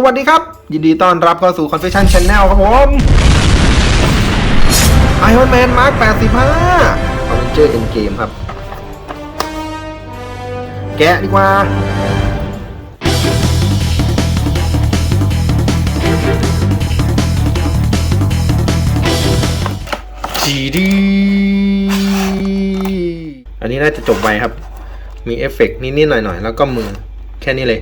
สวัสดีครับ ยินดีต้อนรับเข้าสู่ Confession Channel ครับผม Iron Man Mark 85 Avenger Endgame ครับ แกะดีกว่าจีดีอันนี้น่าจะจบไวครับ มีเอฟเฟกต์นิดๆหน่อยๆ แล้วก็มือ แค่นี้เลย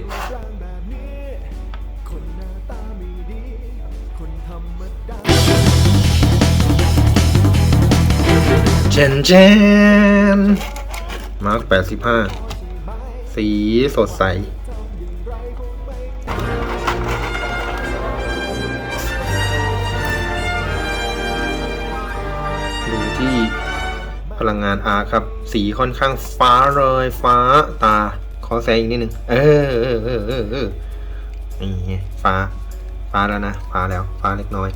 จนเจนมาร์คแปดสิบห้าสีสดใส ดูที่พลังงานอาครับ สีค่อนข้างฟ้าเลยฟ้าตา ขอแซงอีกนิดนึง เออเออเออเออเออนี่ฟ้า ฟ้าแล้วนะ ฟ้าแล้ว ฟ้าเล็กน้อย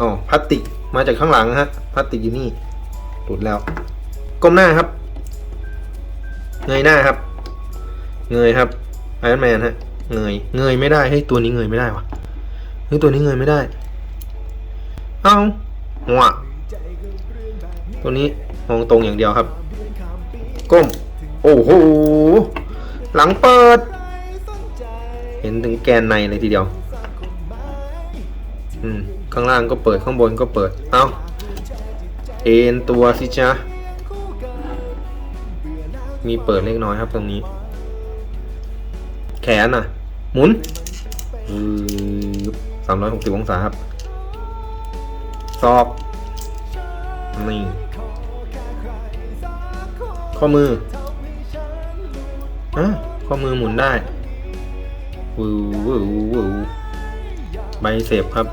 อ๋อพลาสติก มาจากข้างหลังฮะ พลาสติกอยู่นี่ หลุดแล้ว ก้มหน้าครับ เงยหน้าครับ เงยครับไอรอนแมนฮะ เงย เงยไม่ได้ เฮ้ย ตัวนี้เงยไม่ได้วะเฮ้ย ตัวนี้เงยไม่ได้ เอ้าหัวตัวนี้มองตรงอย่างเดียวครับ ก้ม โอ้โห หลังเปิด เห็นถึงแกนในเลยทีเดียว อืม ข้างล่างก็เปิด ข้างบนก็เปิด เอ้า เอ็นตัวสิจ๊ะ มีเปิดเล็กน้อยครับตรงนี้ แขนอะ หมุนสามร้อยหกสิบองศาครับซอก นี่ ข้อมืออะข้อมือหมุนได้วืววืววืวใบเสพครับ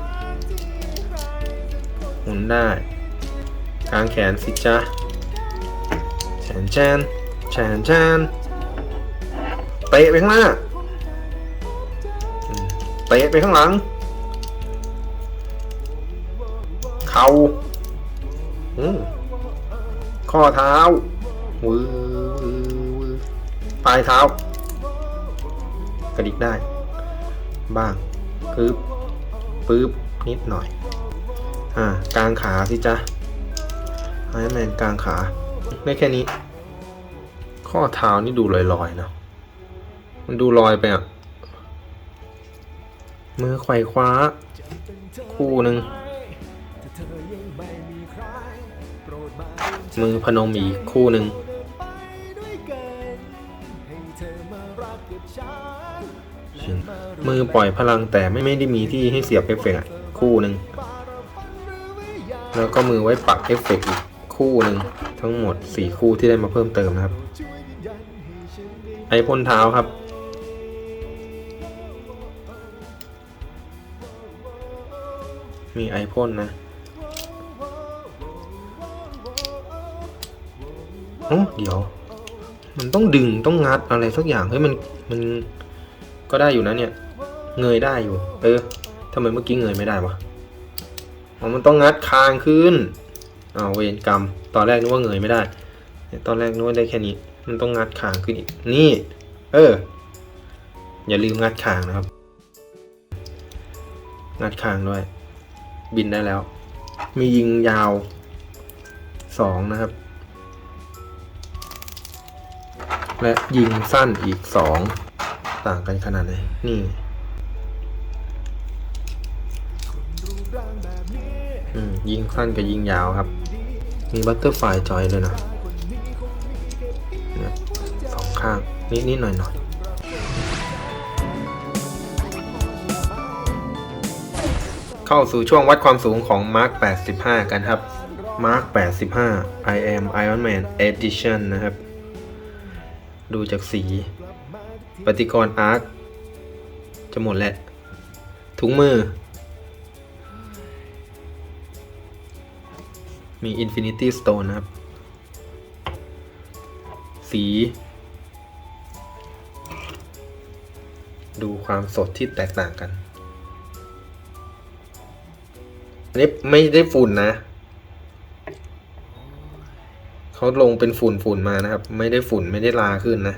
หมุนได้ กางแขนสิจ๊ะแชนแชนแชนแชนเตะไปข้างหน้าเตะไปข้างหลัง เข่าข้อเท้าวือวือวือปลายเท้ากระดิกได้ บ้างปึ๊บปึ๊บนิดหน่อย อ่ากางขาสิจ๊ะ ไอรอนแมนกลางขา ได้แค่นี้ ข้อเท้านี่ดูลอยๆนะมันดูลอยไปอะ มือไขว่คว้า คู่หนึ่ง มือพนมอีกคู่หนึ่งมือปล่อยพลังแต่ไม่ไม่ได้มีที่ให้เสียบเอฟเฟกต์คู่หนึ่ง แล้วก็มือไว้ปักเอฟเฟกต์อีก คู่หนึ่งทั้งหมด 4 คู่ที่ได้มาเพิ่มเติมนะครับ ไอพ่นเท้าครับ มีไอพ่นนะโอ้เดี๋ยว มันต้องดึงต้องงัดอะไรสักอย่างเฮ้ยมันมันก็ได้อยู่นะเนี่ย เงยได้อยู่ เออทำไมเมื่อกี้เงยไม่ได้วะอ๋อมันต้องงัดคางขึ้น อ้าวเวรกรรม ตอนแรกนึกว่าเงยไม่ได้ ตอนแรกนึกว่าได้แค่นี้ มันต้องงัดคางขึ้นอีก นี่ เออ อย่าลืมงัดคางนะครับ งัดคางด้วย บินได้แล้ว มียิงยาวสองนะครับ และยิงสั้นอีกสอง ต่างกันขนาดไหน นี่อืม ยิงสั้นกับยิงยาวครับ มีบัตเตอร์ไฟจอยเลยนะสองข้างนิดนิดหน่อยหน่อยเข้าสู่ช่วงวัดความสูงของ Mark 85 กันครับ Mark 85 I am Iron Man Edition นะครับ ดูจากสี ปฏิกรณ์อาร์คจะหมดแหละถุงมือ มี Infinity Stone นะครับ สี ดูความสดที่แตกต่างกัน อันนี้ไม่ได้ฝุ่นนะ เขาลงเป็นฝุ่นฝุ่นมานะครับ ไม่ได้ฝุ่นไม่ได้ลาขึ้นนะ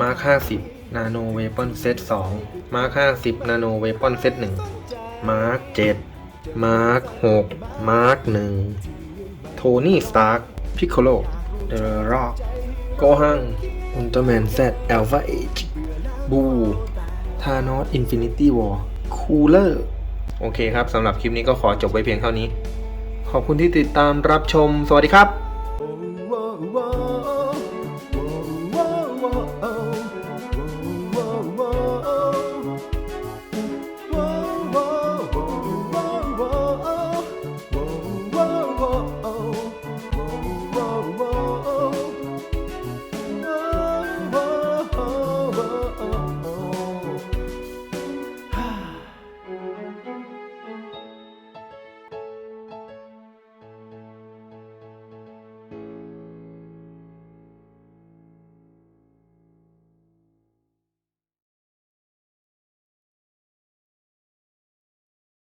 มาร์ค50นาโนเวปอนเซต2มาร์ค50นาโนเวปอนเซต1มาร์ค7 มาร์ค6มาร์คหนึ่งโทนี่สตาร์คพิคโคโลเดอะร็อกโกฮังอุลตร้าแมนแซดอัลฟาเอจบูธานอสอินฟินิตี้วอร์คูลเลอร์โอเคครับสำหรับคลิปนี้ก็ขอจบไว้เพียงเท่านี้ ขอบคุณที่ติดตามรับชม สวัสดีครับ